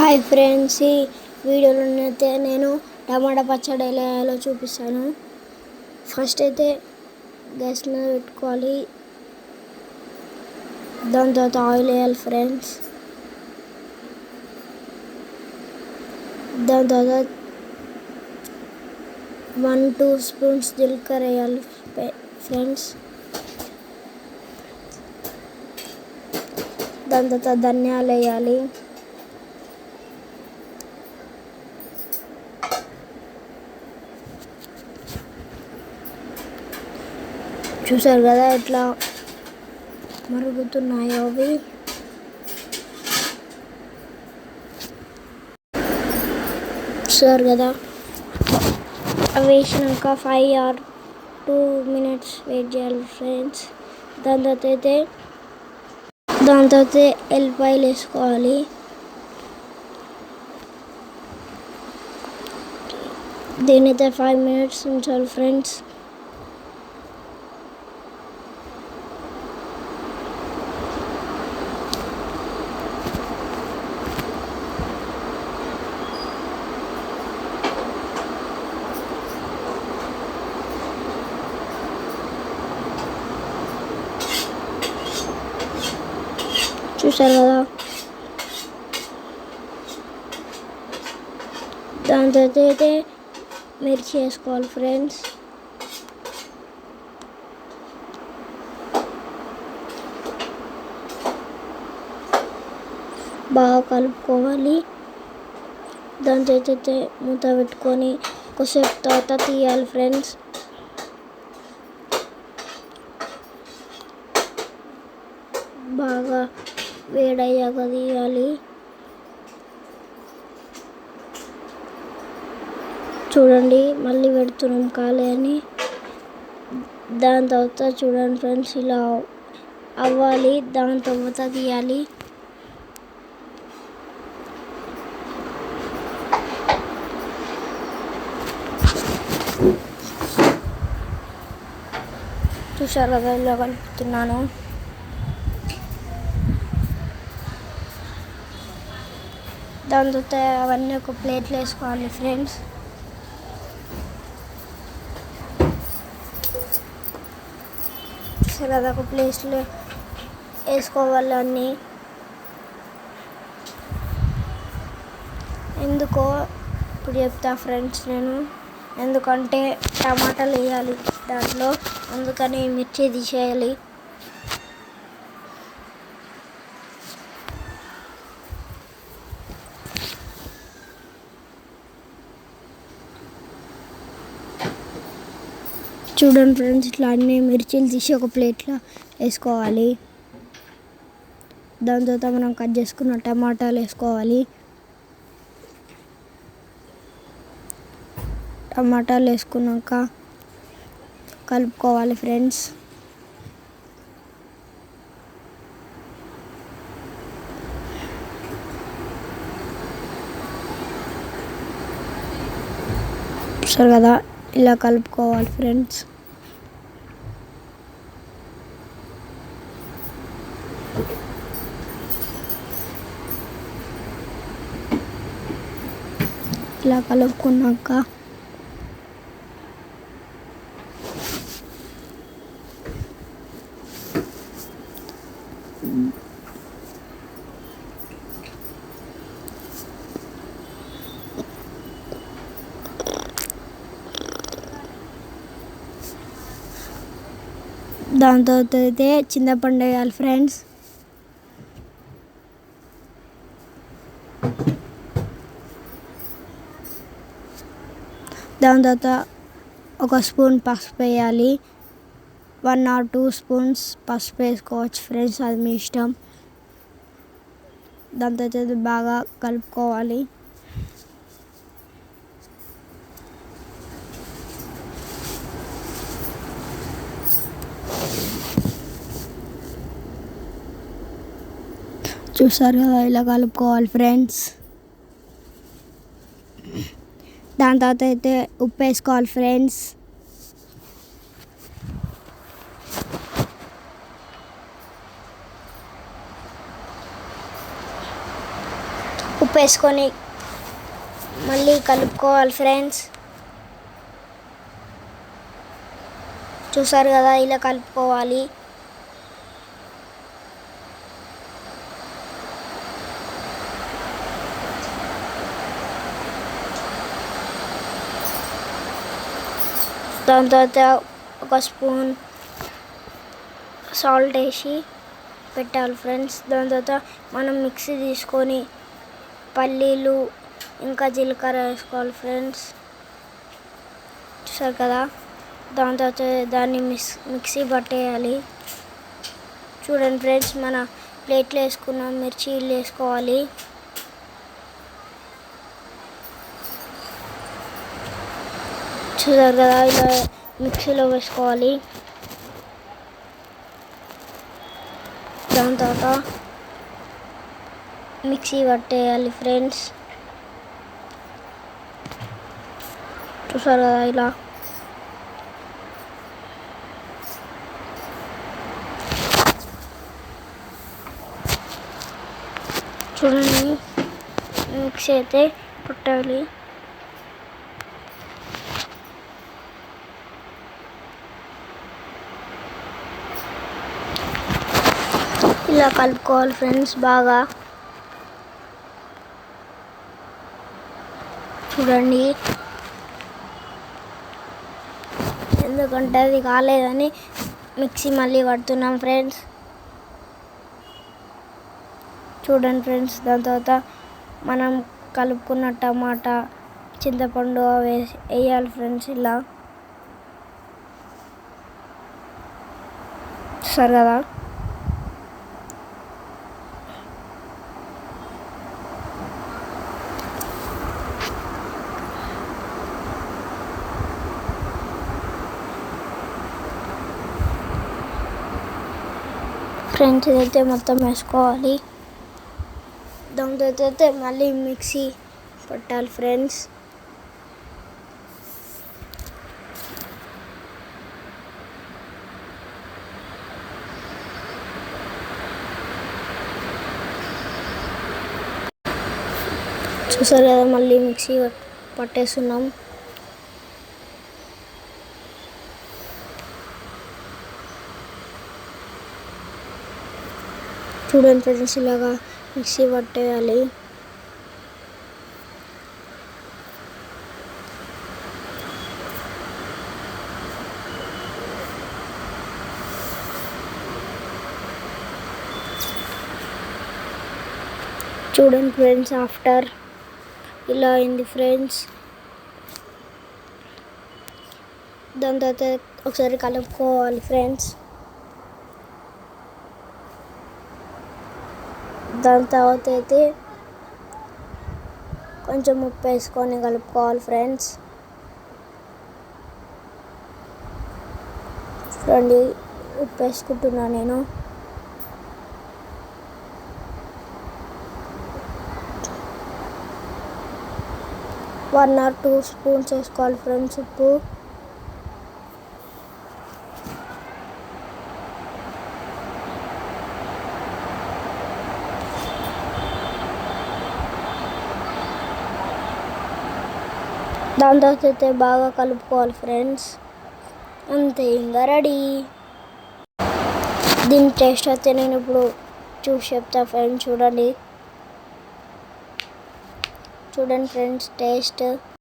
Hi friends ఈ వీడియోలో అయితే నేను టమాటా పచ్చడి ఎలా వేయాలో చూపిస్తాను. ఫస్ట్ అయితే గ్యాస్ మీద పెట్టుకోవాలి. దాని తర్వాత ఆయిల్ వేయాలి ఫ్రెండ్స్. దాని తర్వాత వన్ టూ స్పూన్స్ జీలకర్ర వేయాలి ఫ్రెండ్స్. దాని తర్వాత ధనియాలు వేయాలి. చూసారు కదా ఎట్లా మరుగుతున్నాయో అవి. చూసారు కదా. అవి వేసినాక five or two minutes wait చేయాలి ఫ్రెండ్స్ దాని తర్వాత అయితే దాని తర్వాత ఎల్లిపాయలు వేసుకోవాలి. దీనైతే ఫైవ్ మినిట్స్ ఉంచాలి ఫ్రెండ్స్ చూసారు కదా దాని తర్వాత అయితే మిర్చి వేసుకోవాలి ఫ్రెండ్స్ బాగా కలుపుకోవాలి దాని తర్వాత అయితే మూత పెట్టుకొని కొద్దిసేపు తర్వాత తీయాలి ఫ్రెండ్స్ బాగా చేయాలి. చూడండి మళ్ళీ పెడుతున్నాం కాలే అని. దాని తర్వాత చూడండి ఫ్రెండ్స్ ఇలా అవ్వాలి. దాని తర్వాత తీయాలి. చూసారు కదా ఇలా కలుపుతున్నాను. అందుతాయి అవన్నీ ఒక ప్లేట్లో వేసుకోవాలి ఫ్రెండ్స్. సరే అదొక ఒక ప్లేస్లో వేసుకోవాలి అన్నీ. ఎందుకో ఇప్పుడు చెప్తా ఫ్రెండ్స్ నేను. ఎందుకంటే టమాటాలు వేయాలి దాంట్లో అందుకని మిర్చి తీసేయాలి. చూడండి ఫ్రెండ్స్ ఇట్లా అన్ని మిర్చీలు తీసి ఒక ప్లేట్లో వేసుకోవాలి. దాని తర్వాత మనం కట్ చేసుకున్న టమాటాలు వేసుకోవాలి. టమాటాలు వేసుకున్నాక కలుపుకోవాలి ఫ్రెండ్స్. సరే కదా ఇలా కలుపుకోవాలి ఫ్రెండ్స్. ఇలా కలుపుకున్నాక దాని తర్వాత అయితే చిన్న పండుగ ఫ్రెండ్స్. దాని తర్వాత ఒక స్పూన్ పసుపు వేయాలి. వన్ ఆర్ టూ స్పూన్స్ పసుపు వేసుకోవచ్చు ఫ్రెండ్స్ అది మీ ఇష్టం. దాని తర్వాత బాగా కలుపుకోవాలి. చూసారు కదా ఇలా కలుపుకోవాలి ఫ్రెండ్స్ దాని తర్వాత అయితే ఉప్పు వేసుకోవాలి ఫ్రెండ్స్ ఉప్పు వేసుకొని మళ్ళీ కలుపుకోవాలి ఫ్రెండ్స్ చూసారు కదా ఇలా కలుపుకోవాలి. దాని తర్వాత ఒక స్పూన్ సాల్ట్ వేసి పెట్టాలి ఫ్రెండ్స్. దాని తర్వాత మనం మిక్సీ తీసుకొని పల్లీలు ఇంకా జీలకర్ర వేసుకోవాలి ఫ్రెండ్స్. చూసారు కదా? దాని తర్వాత దాన్ని మిక్స్ మిక్సీ పట్టేయాలి. చూడండి ఫ్రెండ్స్ మన ప్లేట్లు వేసుకున్న మిర్చీలు వేసుకోవాలి. చూసారు కదా ఇలా మిక్సీలో వేసుకోవాలి. దాని తర్వాత మిక్సీ పట్టేయాలి ఫ్రెండ్స్. చూసారు కదా ఇలా. చూడండి మిక్సీ అయితే పట్టాలి. ఇలా కలుపుకోవాలి ఫ్రెండ్స్ బాగా. చూడండి. ఎందుకంటే అది కాలేదని మిక్సీ మళ్ళీ పడుతున్నాం ఫ్రెండ్స్. చూడండి ఫ్రెండ్స్ దాని తర్వాత మనం కలుపుకున్న టమాటా చింతపండు అవి వేసి వేయాలి ఫ్రెండ్స్ ఇలా. సరే కదా? ఫ్రెండ్స్ ఇదైతే మొత్తం వేసుకోవాలి. దాంతో అయితే మళ్ళీ మిక్సీ పట్టాలి ఫ్రెండ్స్. చూసారు కదా మళ్ళీ మిక్సీ పట్- పట్టేస్తున్నాం. చూడండి ఫ్రెండ్స్ ఇలాగా మిక్సీ పట్టేయాలి. చూడండి ఫ్రెండ్స్ ఆఫ్టర్ ఇలా అయింది ఫ్రెండ్స్. దాని తర్వాత ఒకసారి కలుపుకోవాలి ఫ్రెండ్స్. దాని తర్వాత అయితే కొంచెం ఉప్పు వేసుకొని కలుపుకోవాలి ఫ్రెండ్స్. చూడండి ఉప్పు వేసుకుంటున్నా నేను. వన్ ఆర్ టూ స్పూన్స్ వేసుకోవాలి ఫ్రెండ్స్ ఉప్పు. దాని తర్వాత అయితే బాగా కలుపుకోవాలి ఫ్రెండ్స్. అంతే ఇంకా రెడీ. దీని టేస్ట్ అయితే నేను ఇప్పుడు చూసి చెప్తా ఫ్రెండ్స్ చూడండి. చూడండి ఫ్రెండ్స్ టేస్ట్.